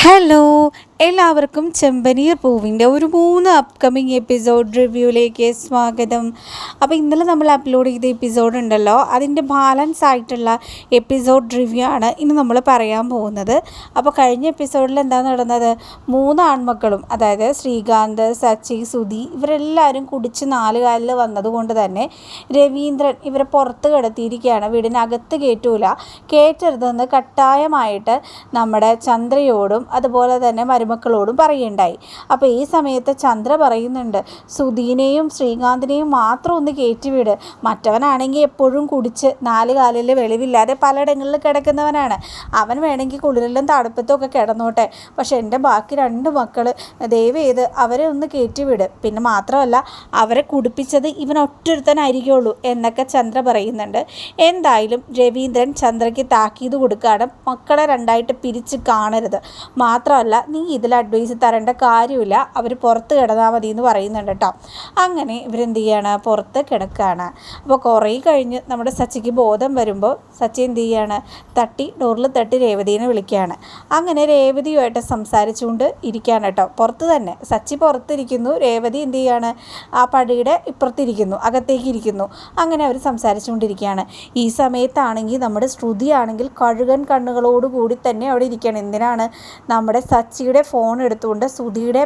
Hello എല്ലാവർക്കും ചെമ്പനീർ പൂവിന്റെ ഒരു മൂന്ന് അപ്കമിങ് എപ്പിസോഡ് റിവ്യൂയിലേക്ക് സ്വാഗതം. അപ്പോൾ ഇന്നലെ നമ്മൾ അപ്ലോഡ് ചെയ്ത എപ്പിസോഡ് ഉണ്ടല്ലോ അതിന്റെ ബാലൻസ് ആയിട്ടുള്ള എപ്പിസോഡ് റിവ്യൂ ആണ് ഇന്ന് നമ്മൾ പറയാൻ പോകുന്നത്. അപ്പോൾ കഴിഞ്ഞ എപ്പിസോഡിൽ എന്താ നടന്നത്? മൂന്ന് ആൺമക്കളും അതായത് ശ്രീകാന്ത് സച്ചി സുധി ഇവരെല്ലാവരും കുടിച്ച് നാലുകാലിൽ വന്നതുകൊണ്ട് തന്നെ രവീന്ദ്രൻ ഇവരെ പുറത്ത് കിടത്തിയിരിക്കുകയാണ്. വീടിനകത്ത് കയറ്റൂല കയറ്റരുതെന്ന് കട്ടായമായിട്ട് നമ്മുടെ ചന്ദ്രയോടും അതുപോലെ തന്നെ മരുമക്കളോടും പറയുണ്ടായി അപ്പോൾ ഈ സമയത്ത് ചന്ദ്ര പറയുന്നുണ്ട് സുധീനെയും ശ്രീകാന്തിനെയും മാത്രം ഒന്ന് കയറ്റിവിട്. മറ്റവനാണെങ്കിൽ എപ്പോഴും കുടിച്ച് നാല് കാലിൽ വെളിവില്ലാതെ പലയിടങ്ങളിൽ കിടക്കുന്നവനാണ്. അവൻ വേണമെങ്കിൽ കുളിരിലും തണുപ്പത്തും ഒക്കെ കിടന്നോട്ടെ. പക്ഷെ എന്റെ ബാക്കി രണ്ട് മക്കൾ ദയവ് ചെയ്ത് അവരെ ഒന്ന് കയറ്റിവിട്. പിന്നെ മാത്രമല്ല അവരെ കുടിപ്പിച്ചത് ഇവൻ ഒറ്റൊരുത്തനായിരിക്കുള്ളൂ എന്നൊക്കെ ചന്ദ്ര പറയുന്നുണ്ട്. എന്തായാലും രവീന്ദ്രൻ ചന്ദ്രയ്ക്ക് താക്കീത് കൊടുക്കുകയാണ് മക്കളെ രണ്ടായിട്ട് പിരിച്ച് കാണരുത്. മാത്രമല്ല നീ ഇതിൽ അഡ്വൈസ് തരേണ്ട കാര്യമില്ല. അവർ പുറത്ത് കിടന്നാൽ മതി എന്ന് പറയുന്നുണ്ട് കേട്ടോ അങ്ങനെ ഇവരെന്ത് ചെയ്യാണ്? പുറത്ത് കിടക്കുകയാണ് അപ്പോൾ കുറേ കഴിഞ്ഞ് നമ്മുടെ സച്ചിക്ക് ബോധം വരുമ്പോൾ സച്ചി എന്ത് ചെയ്യാണ്? തട്ടി ഡോറിൽ തട്ടി രേവതിനെ വിളിക്കുകയാണ്. അങ്ങനെ രേവതിയുമായിട്ട് സംസാരിച്ചുകൊണ്ട് ഇരിക്കുകയാണ് കേട്ടോ പുറത്ത് തന്നെ. സച്ചി പുറത്തിരിക്കുന്നു. രേവതി എന്ത് ചെയ്യാണ്? ആ പടിയുടെ ഇപ്പുറത്തിരിക്കുന്നു. അകത്തേക്ക് ഇരിക്കുന്നു. അങ്ങനെ അവർ സംസാരിച്ചുകൊണ്ടിരിക്കുകയാണ്. ഈ സമയത്താണെങ്കിൽ നമ്മുടെ ശ്രുതിയാണെങ്കിൽ കഴുകൻ കണ്ണുകളോടുകൂടി തന്നെ അവിടെ ഇരിക്കുകയാണ്. എന്തിനാണ്? നമ്മുടെ സച്ചിയുടെ ഫോൺ എടുത്തുകൊണ്ട് ശ്രുതിയുടെ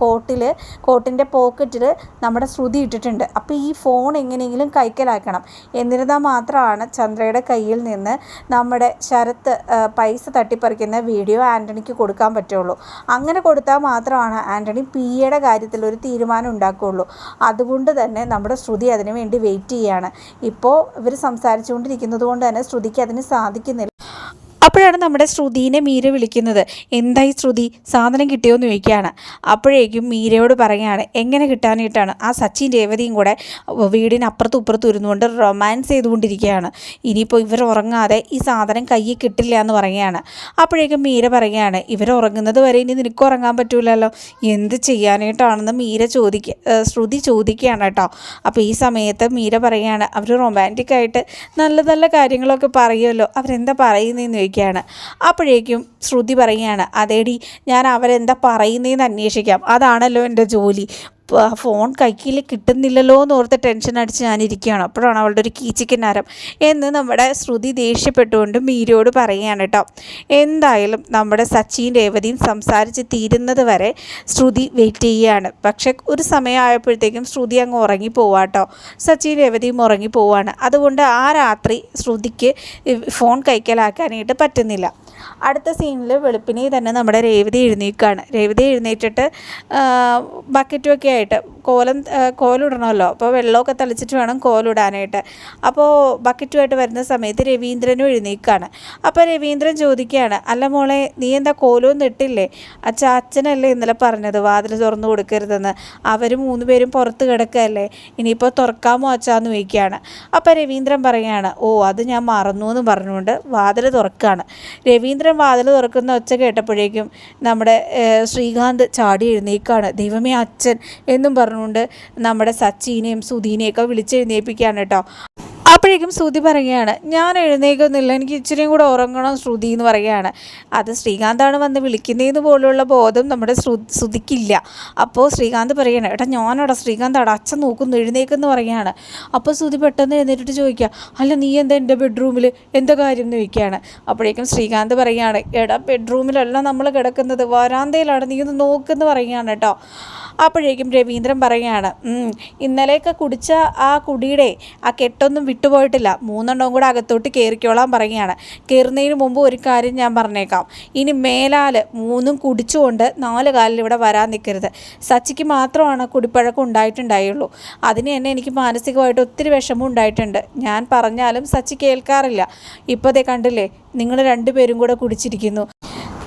കോട്ടിൽ കോട്ടിന്റെ പോക്കറ്റിൽ നമ്മുടെ ശ്രുതി ഇട്ടിട്ടുണ്ട്. അപ്പോൾ ഈ ഫോൺ എങ്ങനെയെങ്കിലും കൈക്കലാക്കണം. എന്നിരുന്നാൽ മാത്രമാണ് ചന്ദ്രയുടെ കയ്യിൽ നിന്ന് നമ്മുടെ ശരത്ത് പൈസ തട്ടിപ്പറിക്കുന്ന വീഡിയോ ആന്റണിക്ക് കൊടുക്കാൻ പറ്റുള്ളൂ. അങ്ങനെ കൊടുത്താൽ മാത്രമാണ് ആന്റണി പി എയുടെ കാര്യത്തിൽ ഒരു തീരുമാനം ഉണ്ടാക്കുകയുള്ളൂ. അതുകൊണ്ട് തന്നെ നമ്മുടെ ശ്രുതി അതിനു വേണ്ടി വെയിറ്റ് ചെയ്യുകയാണ്. ഇപ്പോൾ ഇവർ സംസാരിച്ചുകൊണ്ടിരിക്കുന്നത് കൊണ്ട് തന്നെ ശ്രുതിക്ക് അതിന് സാധിക്കുന്നില്ല. അപ്പോഴാണ് നമ്മുടെ ശ്രുതിനെ മീര വിളിക്കുന്നത്. എന്തായി ശ്രുതി? സാധനം കിട്ടിയോ എന്ന് ചോദിക്കുകയാണ്. അപ്പോഴേക്കും മീരയോട് പറയുകയാണ് എങ്ങനെ കിട്ടാനായിട്ടാണ്? ആ സച്ചിൻ രേവതിയും കൂടെ വീടിന് അപ്പുറത്തും ഇപ്പുറത്തും ഇരുന്നുകൊണ്ട് റൊമാൻസ് ചെയ്തുകൊണ്ടിരിക്കുകയാണ്. ഇനിയിപ്പോൾ ഇവർ ഉറങ്ങാതെ ഈ സാധനം കയ്യിൽ കിട്ടില്ല എന്ന് പറയുകയാണ്. അപ്പോഴേക്കും മീര പറയുകയാണ് ഇവർ ഉറങ്ങുന്നത് വരെ ഇനി നിനക്ക് ഉറങ്ങാൻ പറ്റൂലല്ലോ. എന്ത് ചെയ്യാനായിട്ടാണെന്ന് മീര ചോദിക്കുക ശ്രുതി ചോദിക്കുകയാണ് കേട്ടോ. അപ്പോൾ ഈ സമയത്ത് മീര പറയുകയാണ് അവർ റൊമാന്റിക്കായിട്ട് നല്ല നല്ല കാര്യങ്ങളൊക്കെ പറയുമല്ലോ. അവരെന്താ പറയുന്നതെന്ന് ചോദിക്കുകയാണ് അപ്പോഴേക്കും ശ്രുതി പറയുകയാണ് അതേടി ഞാൻ അവരെന്താ പറയുന്നതെന്ന് അന്വേഷിക്കാം. അതാണല്ലോ എന്റെ ജോലി. ഫോൺ കൈക്കിൽ കിട്ടുന്നില്ലല്ലോ എന്ന് ഓർത്ത് ടെൻഷൻ അടിച്ച് ഞാനിരിക്കുകയാണ്. അപ്പോഴാണ് അവളുടെ ഒരു കീച്ചിക്കിന്നാരം എന്ന് നമ്മുടെ ശ്രുതി ദേഷ്യപ്പെട്ടുകൊണ്ട് മീരയോട് പറയുകയാണ് കേട്ടോ. എന്തായാലും നമ്മുടെ സച്ചിൻ രേവതിയും സംസാരിച്ച് തീരുന്നത് വരെ ശ്രുതി വെയിറ്റ് ചെയ്യുകയാണ്. പക്ഷെ ഒരു സമയമായപ്പോഴത്തേക്കും ശ്രുതി അങ്ങ് ഉറങ്ങി പോവാട്ടോ സച്ചിൻ രേവതിയും ഉറങ്ങി പോവാണ്. അതുകൊണ്ട് ആ രാത്രി ശ്രുതിക്ക് ഫോൺ കൈക്കലാക്കാനായിട്ട് പറ്റുന്നില്ല. അടുത്ത സീനിൽ വെളുപ്പിനെ തന്നെ നമ്മുടെ രേവതി എഴുന്നേൽക്കുകയാണ് രേവതി എഴുന്നേറ്റിട്ട് ബക്കറ്റുമൊക്കെ ആയിട്ട് കോലം കോലിടണമല്ലോ. അപ്പോൾ വെള്ളമൊക്കെ തളിച്ചിട്ട് വേണം കോലിടാനായിട്ട്. അപ്പോൾ ബക്കറ്റുമായിട്ട് വരുന്ന സമയത്ത് രവീന്ദ്രനും എഴുന്നേക്കാണ്. അപ്പോൾ രവീന്ദ്രൻ ചോദിക്കുകയാണ് അല്ല മോളെ നീ എന്താ കോലൊന്നും ഇട്ടില്ലേ? അച്ഛ അച്ഛനല്ലേ ഇന്നലെ പറഞ്ഞത് വാതിൽ തുറന്നു കൊടുക്കരുതെന്ന്. അവർ മൂന്ന് പേരും പുറത്ത് കിടക്കുകയല്ലേ ഇനിയിപ്പോൾ തുറക്കാമോ അച്ഛാന്ന് ചോദിക്കുകയാണ്. അപ്പോൾ രവീന്ദ്രൻ പറയുകയാണ് ഓ അത് ഞാൻ മറന്നു എന്ന് പറഞ്ഞുകൊണ്ട് വാതിൽ തുറക്കുകയാണ്. രവീന്ദ്രൻ വാതിൽ തുറക്കുന്ന ഒച്ച കേട്ടപ്പോഴേക്കും നമ്മുടെ ശ്രീകാന്ത് ചാടി എഴുന്നേക്കാണ്. ദൈവമേ അച്ഛൻ എന്നും പറഞ്ഞുകൊണ്ട് നമ്മുടെ സച്ചിനെയും സുധീനെയൊക്കെ വിളിച്ചെഴുന്നേൽപ്പിക്കുകയാണ് കേട്ടോ. അപ്പോഴേക്കും ശ്രുതി പറയുകയാണ് ഞാൻ എഴുന്നേൽക്കുന്നില്ല എനിക്ക് ഇച്ചിരിയും കൂടെ ഉറങ്ങണം ശ്രുതി എന്ന് പറയുകയാണ്. അത് ശ്രീകാന്താണ് വന്ന് വിളിക്കുന്നതെന്ന് പോലുള്ള ബോധം നമ്മുടെ ശ്രുതിക്കില്ല അപ്പോൾ ശ്രീകാന്ത് പറയുകയാണ് ഏട്ടാ ഞാനടാ ശ്രീകാന്താടാ അച്ഛൻ നോക്കുന്നു എഴുന്നേക്കെന്ന് പറയുകയാണ്. അപ്പോൾ ശ്രുതി പെട്ടെന്ന് എഴുന്നേറ്റിട്ട് ചോദിക്കുക അല്ല നീ എന്താ എന്റെ ബെഡ്റൂമിൽ എന്താ കാര്യം? എന്ന് ചോദിക്കുകയാണ്. അപ്പോഴേക്കും ശ്രീകാന്ത് പറയുകയാണ് എടാ ബെഡ്റൂമിലല്ല നമ്മൾ കിടക്കുന്നത് വരാന്തയിലാണ് നീ ഒന്ന് നോക്കെന്ന് പറയുകയാണ് കേട്ടോ. അപ്പോഴേക്കും രവീന്ദ്രൻ പറയുകയാണ് ഇന്നലെയൊക്കെ കുടിച്ച ആ കുടിയുടെ ആ കെട്ടൊന്നും വിട്ടുപോയിട്ടില്ല. മൂന്നെണ്ണവും കൂടെ അകത്തോട്ട് കയറിക്കോളാൻ പറയുകയാണ്. കയറുന്നതിന് മുമ്പ് ഒരു കാര്യം ഞാൻ പറഞ്ഞേക്കാം. ഇനി മേലാൽ മൂന്നും കുടിച്ചുകൊണ്ട് നാല് കാലിൽ ഇവിടെ വരാൻ നിൽക്കരുത് സച്ചിക്ക് മാത്രമാണ് കുടിപ്പഴക്കം ഉണ്ടായിട്ടുണ്ടായുള്ളൂ. അതിന് തന്നെ എനിക്ക് മാനസികമായിട്ട് ഒത്തിരി വിഷമം ഉണ്ടായിട്ടുണ്ട്. ഞാൻ പറഞ്ഞാലും സച്ചി കേൾക്കാറില്ല. ഇപ്പോൾ ദേ കണ്ടില്ലേ നിങ്ങൾ രണ്ടുപേരും കൂടെ കുടിച്ചിരിക്കുന്നു.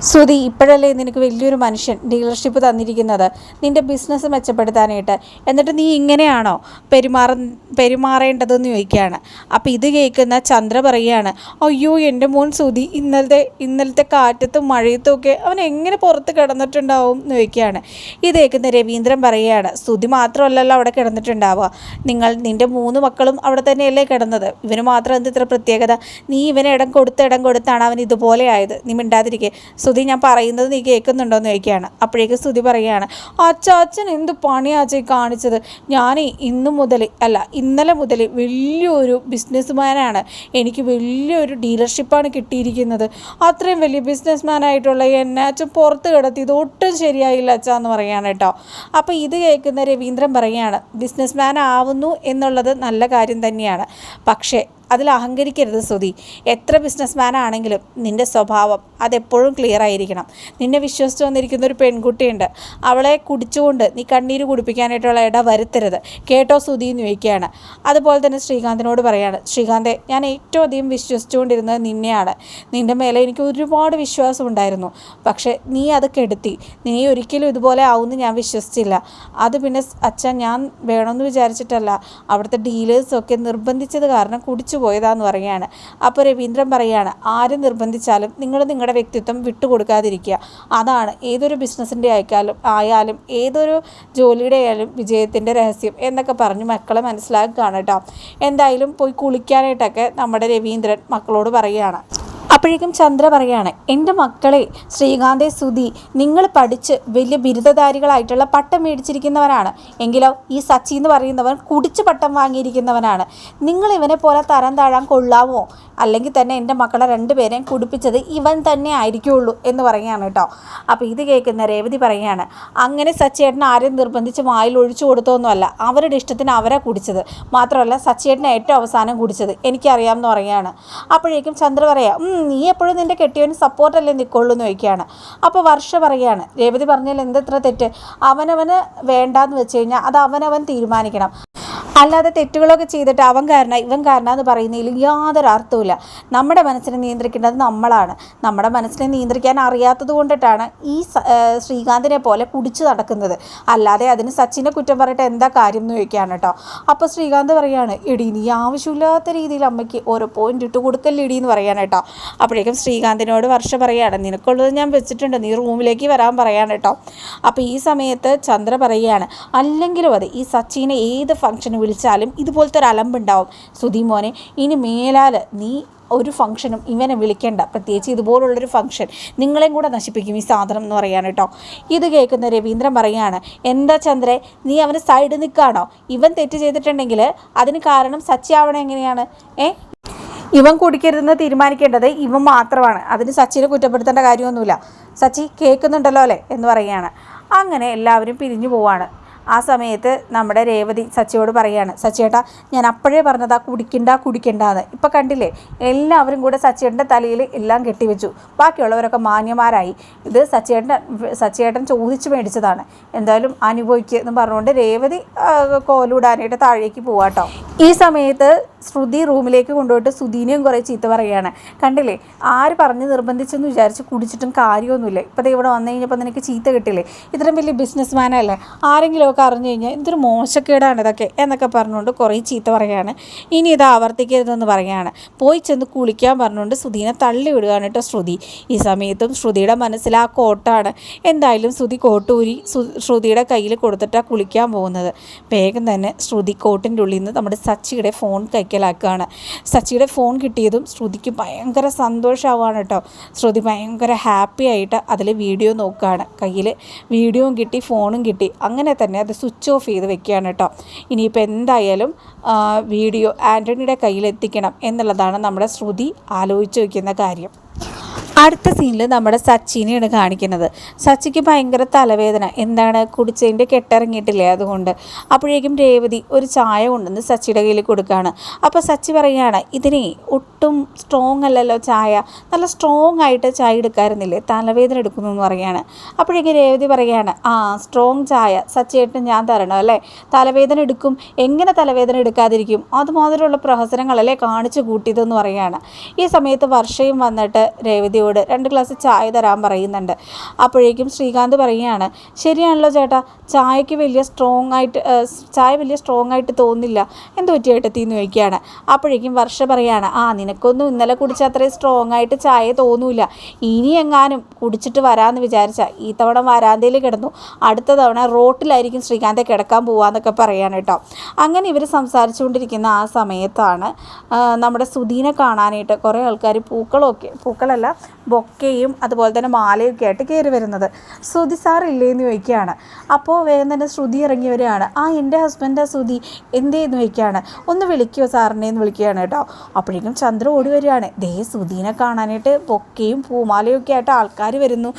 ശ്രുതി ഇപ്പോഴല്ലേ നിനക്ക് വലിയൊരു മനുഷ്യൻ ഡീലർഷിപ്പ് തന്നിരിക്കുന്നത്? നിന്റെ ബിസിനസ് മെച്ചപ്പെടുത്താനായിട്ട്. എന്നിട്ട് നീ ഇങ്ങനെയാണോ പെരുമാറ പെരുമാറേണ്ടതെന്ന് ചോദിക്കുകയാണ്. അപ്പോൾ ഇത് കേൾക്കുന്ന ചന്ദ്ര പറയുകയാണ് അയ്യോ എന്റെ മോൻ ശ്രുതി ഇന്നലത്തെ ഇന്നലത്തെ കാറ്റത്തും മഴയത്തും ഒക്കെ അവൻ എങ്ങനെ പുറത്ത് കിടന്നിട്ടുണ്ടാവും? എന്ന് ചോദിക്കുകയാണ്. ഇത് കേൾക്കുന്ന രവീന്ദ്രൻ പറയുകയാണ് ശ്രുതി മാത്രമല്ലല്ലോ അവിടെ കിടന്നിട്ടുണ്ടാവുക. നിങ്ങൾ നിന്റെ മൂന്ന് മക്കളും അവിടെ തന്നെയല്ലേ കിടന്നത്? ഇവന് മാത്രം എന്ത് ഇത്ര പ്രത്യേകത? നീ ഇവനെ ഇടം കൊടുത്ത് ഇടം കൊടുത്താണ് അവൻ ഇതുപോലെ ആയത്. നീ മിണ്ടാതിരിക്കെ. സുധി ഞാൻ പറയുന്നത് നീ കേൾക്കുന്നുണ്ടോ എന്ന് ചോദിക്കുകയാണ്. അപ്പോഴേക്ക് സ്തുതി പറയുകയാണ് അച്ഛ അച്ഛൻ എന്ത് പണിയാച്ച കാണിച്ചത്? ഞാൻ ഇന്ന് മുതൽ അല്ല ഇന്നലെ മുതൽ വലിയൊരു ബിസിനസ്മാനാണ് എനിക്ക് വലിയൊരു ഡീലർഷിപ്പാണ് കിട്ടിയിരിക്കുന്നത്. അത്രയും വലിയ ബിസിനസ്മാനായിട്ടുള്ള എന്നെ അച്ഛൻ പുറത്ത് കിടത്തി ഇത് ഒട്ടും ശരിയായില്ല അച്ഛ എന്ന് പറയുകയാണ് കേട്ടോ. അപ്പോൾ ഇത് കേൾക്കുന്ന രവീന്ദ്രൻ പറയുകയാണ് ബിസിനസ്മാൻ ആവുന്നു എന്നുള്ളത് നല്ല കാര്യം തന്നെയാണ്. പക്ഷേ അതിൽ അഹങ്കരിക്കരുത് സ്തുതി എത്ര ബിസിനസ്മാൻ ആണെങ്കിലും നിന്റെ സ്വഭാവം അതെപ്പോഴും ക്ലിയർ ആയിരിക്കണം. നിന്നെ വിശ്വസിച്ച് വന്നിരിക്കുന്ന ഒരു പെൺകുട്ടിയുണ്ട്. അവളെ കുടിച്ചുകൊണ്ട് നീ കണ്ണീര് കുടിപ്പിക്കാനായിട്ടുള്ള ഇട വരുത്തരുത്. കേട്ടോ സ്തുതി എന്ന് ചോദിക്കുകയാണ്. അതുപോലെ തന്നെ ശ്രീകാന്തിനോട് പറയാണ്. ശ്രീകാന്തെ ഞാൻ ഏറ്റവും അധികം വിശ്വസിച്ചുകൊണ്ടിരുന്നത് നിന്നെയാണ്. നിന്റെ മേലെ എനിക്ക് ഒരുപാട് വിശ്വാസം ഉണ്ടായിരുന്നു. പക്ഷേ നീ അത് കെടുത്തി. നീ ഒരിക്കലും ഇതുപോലെ ആവുമെന്ന് ഞാൻ വിശ്വസിച്ചില്ല. അത് പിന്നെ അച്ഛൻ ഞാൻ വേണമെന്ന് വിചാരിച്ചിട്ടല്ല. അവിടുത്തെ ഡീലേഴ്സൊക്കെ നിർബന്ധിച്ചത് കാരണം കുടിച്ചു പോയതാന്ന് പറയുകയാണ്. അപ്പോൾ രവീന്ദ്രൻ പറയുകയാണ് ആര് നിർബന്ധിച്ചാലും നിങ്ങൾ നിങ്ങളുടെ വ്യക്തിത്വം വിട്ടുകൊടുക്കാതിരിക്കുക. അതാണ് ഏതൊരു ബിസിനസ്സിന്റെ ആയിക്കാലും ആയാലും ഏതൊരു ജോലിയുടെ ആയാലും വിജയത്തിന്റെ രഹസ്യം എന്നൊക്കെ പറഞ്ഞ് മക്കളെ മനസ്സിലാക്കുകയാണ് കേട്ടോ. എന്തായാലും പോയി കുളിക്കാനായിട്ടൊക്കെ നമ്മുടെ രവീന്ദ്രൻ മക്കളോട് പറയുകയാണ്. അപ്പോഴേക്കും ചന്ദ്ര പറയാണ് എന്റെ മക്കളെ ശ്രീകാന്തെ സുധി നിങ്ങൾ പഠിച്ച് വലിയ ബിരുദധാരികളായിട്ടുള്ള പട്ടം മേടിച്ചിരിക്കുന്നവരാണ്. എങ്കിലോ ഈ സച്ചി എന്ന് പറയുന്നവൻ കുടിച്ച് പട്ടം വാങ്ങിയിരിക്കുന്നവനാണ്. നിങ്ങൾ ഇവനെ പോലെ തരം താഴാൻ കൊള്ളാമോ? അല്ലെങ്കിൽ തന്നെ എന്റെ മക്കളെ രണ്ടുപേരെയും കുടിപ്പിച്ചത് ഇവൻ തന്നെ ആയിരിക്കുള്ളൂ എന്ന് പറയുകയാണ് കേട്ടോ. അപ്പോൾ ഇത് കേൾക്കുന്ന രേവതി പറയുകയാണ് അങ്ങനെ സച്ചേട്ടൻ ആരെയും നിർബന്ധിച്ച് വായിൽ ഒഴിച്ചു കൊടുത്തോന്നുമല്ല അവരുടെ ഇഷ്ടത്തിന് അവരെ കുടിച്ചത്. മാത്രമല്ല സച്ചേട്ടനെ ഏറ്റവും അവസാനം കുടിച്ചത്. എനിക്കറിയാമെന്ന് പറയുകയാണ്. അപ്പോഴേക്കും ചന്ദ്ര പറയാം നീ എപ്പോഴും നിന്റെ കെട്ടിയവന് സപ്പോർട്ടല്ലേ നിൽക്കുള്ളൂ എന്ന് ചോദിക്കുകയാണ്. അപ്പോൾ വർഷ പറയുകയാണ് രേവതി പറഞ്ഞാൽ എന്തെത്ര തെറ്റ്? അവനവന് വേണ്ടാന്ന് വെച്ച് കഴിഞ്ഞാൽ അത് അവനവൻ തീരുമാനിക്കണം. അല്ലാതെ തെറ്റുകളൊക്കെ ചെയ്തിട്ട് അവൻ കാരണം ഇവൻ കാരണം എന്ന് പറയുന്നതിൽ യാതൊരു അർത്ഥവുമില്ല. നമ്മുടെ മനസ്സിനെ നിയന്ത്രിക്കേണ്ടത് നമ്മളാണ്. നമ്മുടെ മനസ്സിനെ നിയന്ത്രിക്കാൻ അറിയാത്തത് കൊണ്ടിട്ടാണ് ഈ ശ്രീകാന്തിനെ പോലെ കുടിച്ചു നടക്കുന്നത്. അല്ലാതെ അതിന് സച്ചിനെ കുറ്റം പറഞ്ഞിട്ട് എന്താ കാര്യം എന്ന് ചോദിക്കുകയാണ് കേട്ടോ. അപ്പോൾ ശ്രീകാന്ത് പറയാണ് എടി നീ ആവശ്യമില്ലാത്ത രീതിയിൽ അമ്മയ്ക്ക് ഓരോ പോയിന്റ് ഇട്ട് കൊടുക്കല്ലേ ഇടി എന്ന് പറയാൻ കേട്ടോ. അപ്പോഴേക്കും ശ്രീകാന്തിനോട് വർഷ പറയാണ് നിനക്കുള്ളത് ഞാൻ വെച്ചിട്ടുണ്ട് നീ റൂമിലേക്ക് വരാൻ പറയാൻ കേട്ടോ. അപ്പോൾ ഈ സമയത്ത് ചന്ദ്ര പറയുകയാണ് അല്ലെങ്കിലും അതെ ഈ സച്ചിനെ ഏത് ഫംഗ്ഷന് വിളിച്ചാലും ഇതുപോലത്തെ ഒരു അലമ്പുണ്ടാവും സുധി മോനെ ഇനി മേലാൽ നീ ഒരു ഫംഗ്ഷനും ഇവനെ വിളിക്കേണ്ട. പ്രത്യേകിച്ച് ഇതുപോലുള്ളൊരു ഫംഗ്ഷൻ നിങ്ങളെയും കൂടെ നശിപ്പിക്കും ഈ സാധനം എന്ന് പറയാണ് കേട്ടോ. ഇത് കേൾക്കുന്ന രവീന്ദ്രൻ പറയുകയാണ് എന്താ ചന്ദ്രെ നീ അവന് സൈഡ് നിൽക്കുകയാണോ ഇവൻ തെറ്റ് ചെയ്തിട്ടുണ്ടെങ്കിൽ അതിന് കാരണം സച്ചിയാവണം എങ്ങനെയാണ്? ഏ? ഇവൻ കുടിക്കരുതെന്ന് തീരുമാനിക്കേണ്ടത് ഇവൻ മാത്രമാണ്. അതിന് സച്ചിനെ കുറ്റപ്പെടുത്തേണ്ട കാര്യമൊന്നുമില്ല. സച്ചി കേൾക്കുന്നുണ്ടല്ലോ അല്ലേ എന്ന് പറയുകയാണ്. അങ്ങനെ എല്ലാവരും പിരിഞ്ഞു പോവാണ്. ആ സമയത്ത് നമ്മുടെ രേവതി സച്ചിയോട് പറയുകയാണ് സച്ചിയേട്ടാ ഞാൻ അപ്പോഴേ പറഞ്ഞതാ കുടിക്കണ്ട കുടിക്കണ്ടെന്ന് ഇപ്പം കണ്ടില്ലേ എല്ലാവരും കൂടെ സച്ചിയേട്ടന്റെ തലയിൽ എല്ലാം കെട്ടിവെച്ചു. ബാക്കിയുള്ളവരൊക്കെ മാന്യമാരായി ഇത് സച്ചിയേട്ടൻ സച്ചിയേട്ടൻ ചോദിച്ചു മേടിച്ചതാണ്. എന്തായാലും അനുഭവിക്കുക എന്ന് പറഞ്ഞുകൊണ്ട് രേവതി കോലൂടാനായിട്ട് താഴേക്ക് പോവാട്ടോ ഈ സമയത്ത് ശ്രുതി റൂമിലേക്ക് കൊണ്ടുപോയിട്ട് സുധീനെയും കുറേ ചീത്ത പറയുകയാണ് കണ്ടില്ലേ ആര് പറഞ്ഞ് നിർബന്ധിച്ചെന്ന് വിചാരിച്ച് കുടിച്ചിട്ടും കാര്യമൊന്നുമില്ല. ഇപ്പോൾ ഇവിടെ വന്നു കഴിഞ്ഞപ്പോൾ നിനക്ക് ചീത്ത കിട്ടില്ലേ? ഇത്രയും വലിയ ബിസിനസ് മാനല്ലേ ആരെങ്കിലുമൊക്കെ അറിഞ്ഞു കഴിഞ്ഞാൽ എന്തൊരു മോശക്കേടാണ് ഇതൊക്കെ എന്നൊക്കെ പറഞ്ഞുകൊണ്ട് കുറേ ചീത്ത പറയുകയാണ്. ഇനി ഇത് ആവർത്തിക്കരുതെന്ന് പറയുകയാണ്. പോയി ചെന്ന് കുളിക്കാൻ പറഞ്ഞുകൊണ്ട് ശ്രുതിനെ തള്ളി വിടുകയാണ് കേട്ടോ ശ്രുതി. ഈ സമയത്തും ശ്രുതിയുടെ മനസ്സിൽ ആ കോട്ടാണ്. എന്തായാലും ശ്രുതി കോട്ടൂരി ശ്രുതിയുടെ കയ്യിൽ കൊടുത്തിട്ടാണ് കുളിക്കാൻ പോകുന്നത്. വേഗം തന്നെ ശ്രുതി കോട്ടിന്റെ ഉള്ളിൽ നിന്ന് നമ്മുടെ സച്ചിയുടെ ഫോൺ കൈക്കലാക്കുകയാണ്. സച്ചിയുടെ ഫോൺ കിട്ടിയതും ശ്രുതിക്ക് ഭയങ്കര സന്തോഷമാവുകയാണ് കേട്ടോ. ശ്രുതി ഭയങ്കര ഹാപ്പി ആയിട്ട് അതിൽ വീഡിയോ നോക്കുകയാണ്. കയ്യിൽ വീഡിയോയും കിട്ടി ഫോണും കിട്ടി. അങ്ങനെ തന്നെ അത് സ്വിച്ച് ഓഫ് ചെയ്ത് വെക്കുകയാണ് കേട്ടോ ഇനിയിപ്പോൾ എന്തായാലും വീഡിയോ ആന്റണിയുടെ കയ്യിൽ എത്തിക്കണം എന്നുള്ളതാണ് നമ്മുടെ ശ്രുതി ആലോചിച്ച് വയ്ക്കുന്ന കാര്യം. അടുത്ത സീനിൽ നമ്മുടെ സച്ചിനെയാണ് കാണിക്കുന്നത്. സച്ചിക്ക് ഭയങ്കര തലവേദന. എന്താണ്? കുടിച്ചതിന്റെ കെട്ടിറങ്ങിയിട്ടില്ലേ അതുകൊണ്ട്. അപ്പോഴേക്കും രേവതി ഒരു ചായ കൊണ്ടുവന്ന് സച്ചിയുടെ കയ്യിൽ കൊടുക്കുകയാണ്. അപ്പോൾ സച്ചി പറയുകയാണ് ഇതിനെ ഒട്ടും സ്ട്രോങ് അല്ലല്ലോ ചായ. നല്ല സ്ട്രോങ് ആയിട്ട് ചായ എടുക്കാറുന്നില്ലേ തലവേദന എടുക്കുന്നു എന്ന് പറയുകയാണ്. അപ്പോഴേക്കും രേവതി പറയുകയാണ് ആ സ്ട്രോങ് ചായ. സച്ചിയായിട്ട് ഞാൻ തരണം അല്ലേ? തലവേദന എടുക്കും. എങ്ങനെ തലവേദന എടുക്കാതിരിക്കും? അതുമാതിരിയുള്ള പ്രഹസനങ്ങളല്ലേ കാണിച്ചു കൂട്ടിയതെന്ന് പറയുകയാണ്. ഈ സമയത്ത് വർഷയും വന്നിട്ട് രേവതിയോട് രണ്ട് ഗ്ലാസ് ചായ തരാൻ പറയുന്നുണ്ട്. അപ്പോഴേക്കും ശ്രീകാന്ത് പറയുകയാണ് ശരിയാണല്ലോ ചേട്ടാ ചായക്ക് വലിയ സ്ട്രോങ് ആയിട്ട് ചായ വലിയ സ്ട്രോങ് ആയിട്ട് തോന്നില്ല. എന്ത് പറ്റിയായിട്ട് എന്ന് ചോദിക്കുകയാണ്. അപ്പോഴേക്കും വർഷ പറയാണ് ആ നിനക്കൊന്നും ഇന്നലെ കുടിച്ച അത്രയും സ്ട്രോങ് ആയിട്ട് ചായ തോന്നൂല. ഇനി എങ്ങാനും കുടിച്ചിട്ട് വരാമെന്ന് വിചാരിച്ച ഈ തവണ വരാന്തയിൽ കിടന്നു. അടുത്ത തവണ റോട്ടിലായിരിക്കും ശ്രീകാന്തെ കിടക്കാൻ പോവാന്നൊക്കെ പറയാണ് കേട്ടോ. അങ്ങനെ ഇവർ സംസാരിച്ചുകൊണ്ടിരിക്കുന്ന ആ സമയത്താണ് നമ്മുടെ സുധീനെ കാണാനായിട്ട് കുറേ ആൾക്കാർ പൂക്കളൊക്കെ പൂക്കളല്ല ബൊക്കയും അതുപോലെ തന്നെ മാലയൊക്കെ ആയിട്ട് കയറി വരുന്നത്. ശ്രുതി സാർ ഇല്ലേന്ന് ചോദിക്കുകയാണ്. അപ്പോൾ വേഗം തന്നെ ശ്രുതി ഇറങ്ങി വരികയാണ്. ആ എന്റെ ഹസ്ബൻഡാ ശ്രുതി എന്തേന്ന് ചോദിക്കുകയാണ്. ഒന്ന് വിളിക്കുമോ സാറിനെ എന്ന് വിളിക്കുകയാണ് കേട്ടോ. അപ്പോഴേക്കും ചന്ദ്ര ഓടി വരികയാണ്. ദേ ശ്രുതിനെ കാണാനായിട്ട് ബൊക്കയും പൂമാലയും ഒക്കെ ആയിട്ട് ആൾക്കാർ വരുന്നു.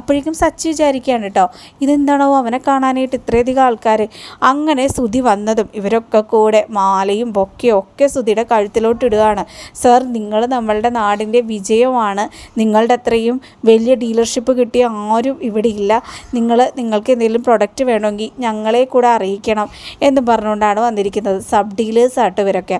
അപ്പോഴേക്കും സച്ചി വിചാരിക്കുകയാണ് കേട്ടോ ഇതെന്താണോ അവനെ കാണാനായിട്ട് ഇത്രയധികം ആൾക്കാർ അങ്ങനെ ശ്രുതി വന്നതും ഇവരൊക്കെ കൂടെ മാലയും ബൊക്കയും ഒക്കെ ശ്രുതിയുടെ കഴുത്തിലോട്ട് ഇടുകയാണ്. സർ നിങ്ങൾ നമ്മളുടെ നാടിന്റെ വിജയമാണ് നിങ്ങളുടെ അത്രയും വലിയ ഡീലർഷിപ്പ് കിട്ടിയ ആരും ഇവിടെ ഇല്ല. നിങ്ങൾ നിങ്ങൾക്ക് എന്തെങ്കിലും പ്രൊഡക്റ്റ് വേണമെങ്കിൽ ഞങ്ങളെ കൂടെ അറിയിക്കണം എന്ന് പറഞ്ഞുകൊണ്ടാണ് വന്നിരിക്കുന്നത് സബ് ഡീലേഴ്സ് ആയിട്ട് ഇവരൊക്കെ.